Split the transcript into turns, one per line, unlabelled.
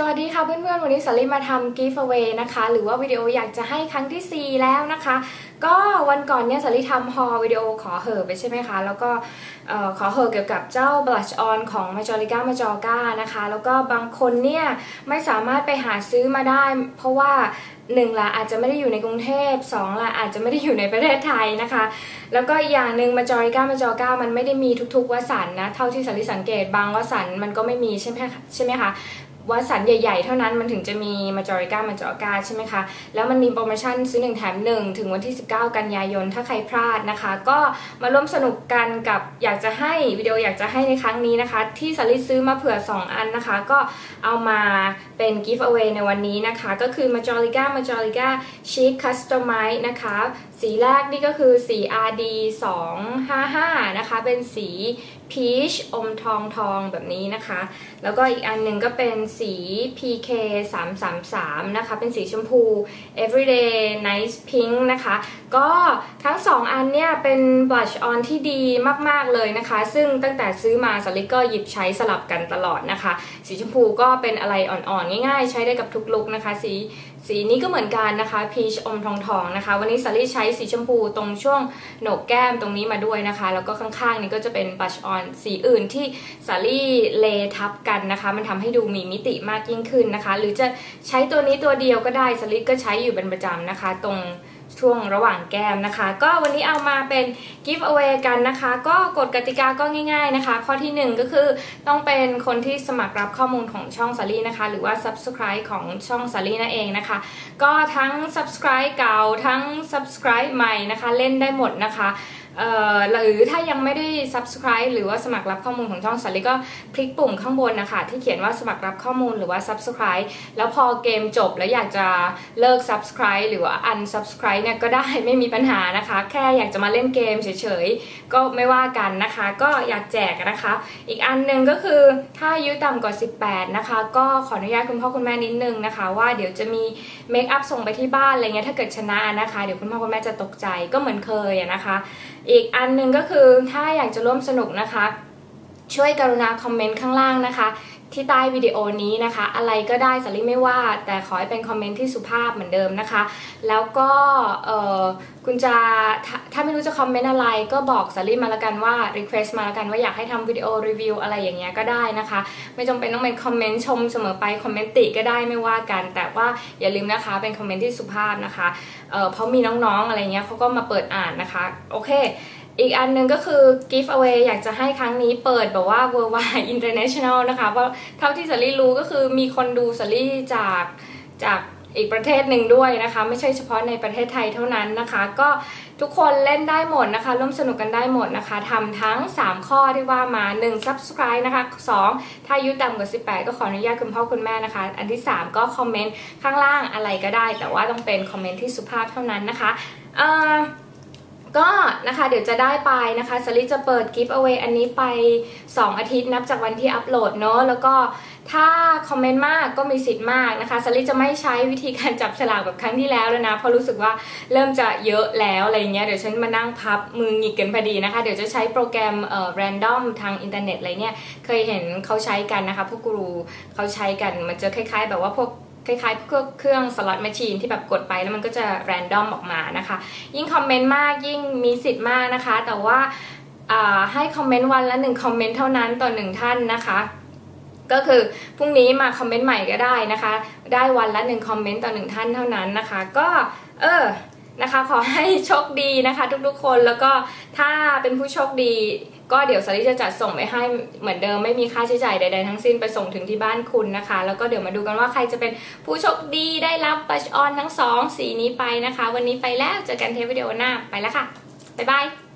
สวัสดีค่ะเพื่อนๆ วันนี้สลิมาทำ giveaway นะคะ หรือว่าวิดีโออยากจะให้ครั้งที่ 4 แล้วนะคะ ก็วันก่อนเนี่ยสลิทำฮอวิดีโอขอเหอไปใช่ไหมคะ แล้วก็ขอเหอเกี่ยวกับเจ้า blush on ของ Majorica Majorca นะคะ แล้วก็บางคนเนี่ยไม่สามารถไปหาซื้อมาได้ เพราะว่าหนึ่งละอาจจะไม่ได้อยู่ในกรุงเทพสองละอาจจะไม่ได้อยู่ในประเทศไทยนะคะ แล้วก็อีกอย่างหนึ่งมาจอริก้ามาจอก้ามันไม่ได้มีทุกๆวสันนะ เท่าที่สลิสังเกตบางวสันมันก็ไม่มีใช่ไหมใช่ไหมคะ วัสันใหญ่ ๆ เท่านั้นมันถึงจะมีมาจอริก้ามาจอก้าใช่ไหมคะ แล้วมันมีโปรโมชั่นซื้อ 1 แถม 1 ถึงวันที่ 19 กันยายนถ้าใครพลาดนะคะ ก็มาร่วมสนุกกันกับอยากจะให้วิดีโออยากจะให้ในครั้งนี้นะคะ ที่สลิดซื้อมาเผื่อ 2 อันนะคะ ก็เอามาเป็นกิฟต์เอาไว้ในวันนี้นะคะ ก็คือมาจอริก้ามาจอริก้าชีคคัสตอมไมซ์นะคะสีแรกนี่ก็คือสี RD 255นะคะ เป็นสี พีชอมทองทองแบบนี้นะคะ แล้วก็อีกอันหนึ่งก็เป็นสี PK 333นะคะ เป็นสีชมพู everyday nice pink นะคะ ก็ทั้งสองอันเนี่ยเป็น blush on ที่ดีมาก ๆ เลยนะคะ ซึ่งตั้งแต่ซื้อมาสลิกก็หยิบใช้สลับกันตลอดนะคะ สีชมพูก็เป็นอะไรอ่อน ๆ ง่าย ๆ ใช้ได้กับทุกลุกนะคะ สีสีนี้ก็เหมือนกันนะคะ peach อมทองทองนะคะ วันนี้สลิใช้สีชมพูตรงช่วงโหนกแก้มตรงนี้มาด้วยนะคะ แล้วก็ข้างๆนี้ก็จะเป็น blush on สีอื่นที่สาลี่เลทับกันนะคะ มันทำให้ดูมีมิติมากยิ่งขึ้นนะคะ หรือจะใช้ตัวนี้ตัวเดียวก็ได้สลิก็ใช้อยู่เป็นประจำนะคะ ตรง ช่วงระหว่างแก้มนะคะ ก็วันนี้เอามาเป็นกิฟต์เอาไว้กันนะคะ ก็กฎกติกาก็ง่าย ๆนะคะ ข้อที่ 1 ก็คือต้องเป็นคนที่สมัครรับข้อมูลของช่องสาลี่นะคะ หรือว่า subscribe ของช่องสาลี่นั่นเองนะคะ ก็ทั้ง subscribe เก่าทั้ง subscribe ใหม่นะคะ เล่นได้หมดนะคะ หรือถ้ายังไม่ได้ subscribe หรือว่าสมัครรับข้อมูลของช่องสันลิก็คลิกปุ่มข้างบนนะคะที่เขียนว่าสมัครรับข้อมูลหรือว่า subscribe แล้วพอเกมจบแล้วอยากจะเลิก subscribe หรือว่า unsubscribe เนี่ยก็ได้ไม่มีปัญหานะคะ แค่อยากจะมาเล่นเกมเฉยๆ ก็ไม่ว่ากันนะคะ ก็อยากแจกนะคะ อีกอันหนึ่งก็คือถ้าอายุต่ำกว่า 18 นะคะ ก็ขออนุญาตคุณพ่อคุณแม่นิดนึงนะคะ ว่าเดี๋ยวจะมีเมคอัพส่งไปที่บ้านอะไรเงี้ยถ้าเกิดชนะนะคะ เดี๋ยวคุณพ่อคุณแม่จะตกใจก็เหมือนเคยนะคะอีกอันหนึ่งก็คือถ้าอยากจะร่วมสนุกนะคะ ช่วยกรุณาคอมเมนต์ข้างล่างนะคะ ที่ใต้วิดีโอนี้นะคะ อะไรก็ได้สลิไม่ว่า แต่ขอให้เป็นคอมเมนต์ที่สุภาพเหมือนเดิมนะคะ แล้วก็คุณจะถ้าไม่รู้จะคอมเมนต์อะไร ก็บอกสลิมาละกันว่ารีเควสต์มาละกันว่าอยากให้ทำวิดีโอรีวิวอะไรอย่างเงี้ยก็ได้นะคะ ไม่จำเป็นต้องเป็นคอมเมนต์ชมเสมอไปคอมเมนต์ติก็ได้ไม่ว่ากัน แต่ว่าอย่าลืมนะคะเป็นคอมเมนต์ที่สุภาพนะคะเเพราะมีน้องๆอะไรเงี้ยเขาก็มาเปิดอ่านนะคะโอเค อีกอันหนึ่งก็คือ give away อยากจะให้ครั้งนี้เปิดแบบว่า worldwide international นะคะ เพราะเท่าที่สลี่รู้ก็คือมีคนดูสลี่จากจากอีกประเทศหนึ่งด้วยนะคะ ไม่ใช่เฉพาะในประเทศไทยเท่านั้นนะคะ ก็ทุกคนเล่นได้หมดนะคะ ร่วมสนุกกันได้หมดนะคะทำทั้ง 3 ข้อที่ว่ามา 1 subscribe นะคะ 2 ถ้าอายุต่ำกว่า 18 ก็ขออนุญาตคุณพ่อคุณแม่นะคะ อันที่ 3 ก็คอมเมนต์ข้างล่างอะไรก็ได้ แต่ว่าต้องเป็นคอมเมนต์ที่สุภาพเท่านั้นนะคะเออ ก็นะคะเดี๋ยวจะได้ไปนะคะสลิจะเปิดกิฟต์เอาไว้อันนี้ไป 2 อาทิตย์นับจากวันที่อัปโหลดเนาะแล้วก็ถ้าคอมเมนต์มากก็มีสิทธิ์มากนะคะสลิจะไม่ใช้วิธีการจับฉลากแบบครั้งที่แล้วแล้วนะเพราะรู้สึกว่าเริ่มจะเยอะแล้วอะไรเงี้ยเดี๋ยวฉันมานั่งพับมือหงิกกันพอดีนะคะ เดี๋ยวจะใช้โปรแกรมเอ่อ random ทางอินเทอร์เน็ตอะไรเนี่ยเคยเห็นเขาใช้กันนะคะพวกกูรูเขาใช้กันมันจะคล้าย ๆ แบบว่าพวก คล้ายๆเครื่องสล็อตแมชชีนที่แบบกดไปแล้วมันก็จะแรนดอมออกมานะคะ ยิ่งคอมเมนต์มากยิ่งมีสิทธิ์มากนะคะ แต่ว่าให้คอมเมนต์วันละหนึ่งคอมเมนต์เท่านั้นต่อหนึ่งท่านนะคะก็คือพรุ่งนี้มาคอมเมนต์ใหม่ก็ได้นะคะ ได้วันละหนึ่งคอมเมนต์ต่อหนึ่งท่านเท่านั้นนะคะ ก็เออ นะคะ ขอให้โชคดีนะคะ ทุกๆคนแล้วก็ถ้าเป็นผู้โชคดี ก็เดี๋ยวสลิจะจัดส่งไปให้เหมือนเดิมไม่มีค่าใช้จ่ายใดๆทั้งสิ้นไปส่งถึงที่บ้านคุณนะคะ แล้วก็เดี๋ยวมาดูกันว่าใครจะเป็นผู้โชคดีได้รับบัชออนทั้งสองสีนี้ไปนะคะ วันนี้ไปแล้วเจอกันเทปวิดีโอหน้าไปแล้วค่ะบ๊ายบาย